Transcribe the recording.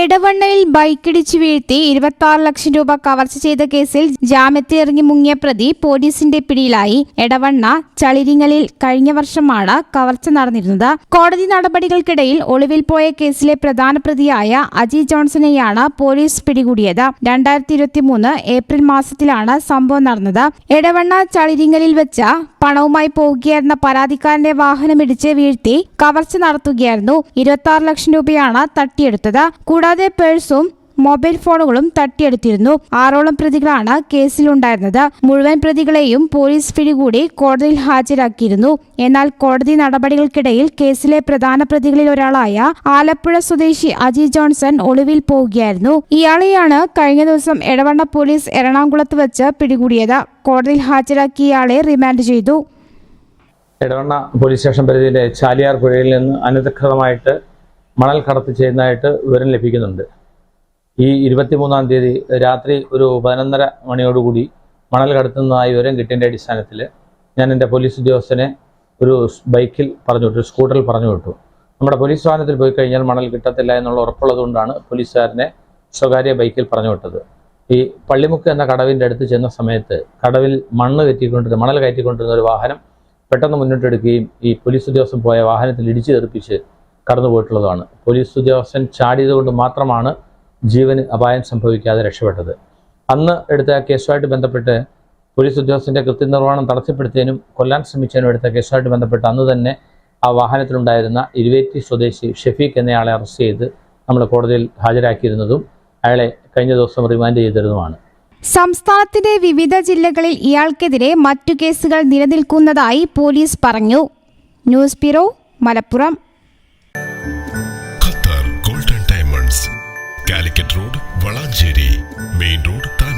എടവണ്ണയിൽ ബൈക്കിടിച്ചു വീഴ്ത്തി ഇരുപത്തി ആറ് ലക്ഷം രൂപ കവർച്ച ചെയ്ത കേസിൽ ജാമ്യത്തിലിറങ്ങി മുങ്ങിയ പ്രതി പോലീസിന്റെ പിടിയിലായി. എടവണ്ണ ചളിരിങ്ങലിൽ കഴിഞ്ഞ വർഷമാണ് കവർച്ച നടന്നിരുന്നത്. കോടതി നടപടികൾക്കിടയിൽ ഒളിവിൽ പോയ കേസിലെ പ്രധാന പ്രതിയായ അജി ജോൺസണെയാണ് പോലീസ് പിടികൂടിയത്. രണ്ടായിരത്തി ഇരുപത്തിമൂന്ന് ഏപ്രിൽ മാസത്തിലാണ് സംഭവം നടന്നത്. എടവണ്ണ ചളിരിങ്ങലിൽ വെച്ച പണവുമായി പോവുകയായിരുന്ന പരാതിക്കാരന്റെ വാഹനമിടിച്ച് വീഴ്ത്തി കവർച്ച നടത്തുകയായിരുന്നു. ഇരുപത്തി ആറ് ലക്ഷം രൂപയാണ് തട്ടിയെടുത്തത്. കൂടാതെ പേഴ്സും മൊബൈൽ ഫോണുകളും തട്ടിയെടുത്തിരുന്നു. ആറോളം പ്രതികളാണ് കേസിലുണ്ടായിരുന്നത്. മുഴുവൻ പ്രതികളെയും പോലീസ് പിടികൂടി കോടതിയിൽ ഹാജരാക്കിയിരുന്നു. എന്നാൽ കോടതി നടപടികൾക്കിടയിൽ കേസിലെ പ്രധാന പ്രതികളിൽ ഒരാളായ ആലപ്പുഴ സ്വദേശി അജി ജോൺസൺ ഒളിവിൽ പോവുകയായിരുന്നു. ഇയാളെയാണ് കഴിഞ്ഞ ദിവസം എടവണ്ണ പോലീസ് എറണാകുളത്ത് വെച്ച് പിടികൂടിയത്. കോടതിയിൽ ഹാജരാക്കി ഇയാളെ റിമാൻഡ് ചെയ്തു. എടവണ്ണ പോലീസ് സ്റ്റേഷൻ പരിധിയിലെ ചാലിയാർ പുഴയിൽ നിന്ന് അനധികൃതമായിട്ട് മണൽ കടത്ത് ചെയ്യുന്നതായിട്ട് വിവരം ലഭിക്കുന്നുണ്ട്. ഈ ഇരുപത്തിമൂന്നാം തീയതി രാത്രി ഒരു പതിനൊന്നര മണിയോടുകൂടി മണൽ കടത്തുന്നതായി വിവരം കിട്ടിയതിന്റെ അടിസ്ഥാനത്തിൽ ഞാൻ എന്റെ പോലീസ് ഉദ്യോഗസ്ഥനെ ഒരു ബൈക്കിൽ പറഞ്ഞു വിട്ടു സ്കൂട്ടറിൽ പറഞ്ഞു വിട്ടു. നമ്മുടെ പോലീസ് വാഹനത്തിൽ പോയി കഴിഞ്ഞാൽ മണൽ കിട്ടത്തില്ല എന്നുള്ള ഉറപ്പുള്ളതുകൊണ്ടാണ് പോലീസുകാരനെ സ്വകാര്യ ബൈക്കിൽ പറഞ്ഞു വിട്ടത്. ഈ പള്ളിമുക്ക് എന്ന കടവിന്റെ അടുത്ത് ചെന്ന സമയത്ത് കടവിൽ മണ്ണ് കയറ്റിക്കൊണ്ടിരുന്ന മണൽ കയറ്റിക്കൊണ്ടിരുന്ന ഒരു വാഹനം പെട്ടെന്ന് മുന്നോട്ടെടുക്കുകയും ഈ പോലീസ് ഉദ്യോഗസ്ഥൻ പോയ വാഹനത്തിൽ ഇടിച്ചു തെറിപ്പിച്ച് കടന്നു പോയിട്ടുള്ളതാണ് പോലീസ് ഉദ്യോഗസ്ഥൻ ചാടിയതുകൊണ്ട് മാത്രമാണ് ജീവന് അപായം സംഭവിക്കാതെ രക്ഷപ്പെട്ടത്. അന്ന് എടുത്ത കേസുമായിട്ട് ബന്ധപ്പെട്ട് പോലീസ് ഉദ്യോഗസ്ഥന്റെ കൃത്യനിർവഹണം തടസ്സപ്പെടുത്തിയതിനും കൊല്ലാൻ ശ്രമിച്ചതിനും എടുത്ത കേസുമായിട്ട് ബന്ധപ്പെട്ട് അന്ന് തന്നെ ആ വാഹനത്തിലുണ്ടായിരുന്ന ഇരുവേറ്റി സ്വദേശി ഷെഫീഖ് എന്നയാളെ അറസ്റ്റ് ചെയ്ത് നമ്മൾ കോടതിയിൽ ഹാജരാക്കിയിരുന്നതും അയാളെ കഴിഞ്ഞ ദിവസം റിമാൻഡ് ചെയ്തിരുന്നതുമാണ്. സംസ്ഥാനത്തിന്റെ വിവിധ ജില്ലകളിൽ ഇയാൾക്കെതിരെ മറ്റു കേസുകൾ നിലനിൽക്കുന്നതായി പോലീസ് പറഞ്ഞു. News bureau Malappuram. Qatar main road താൻ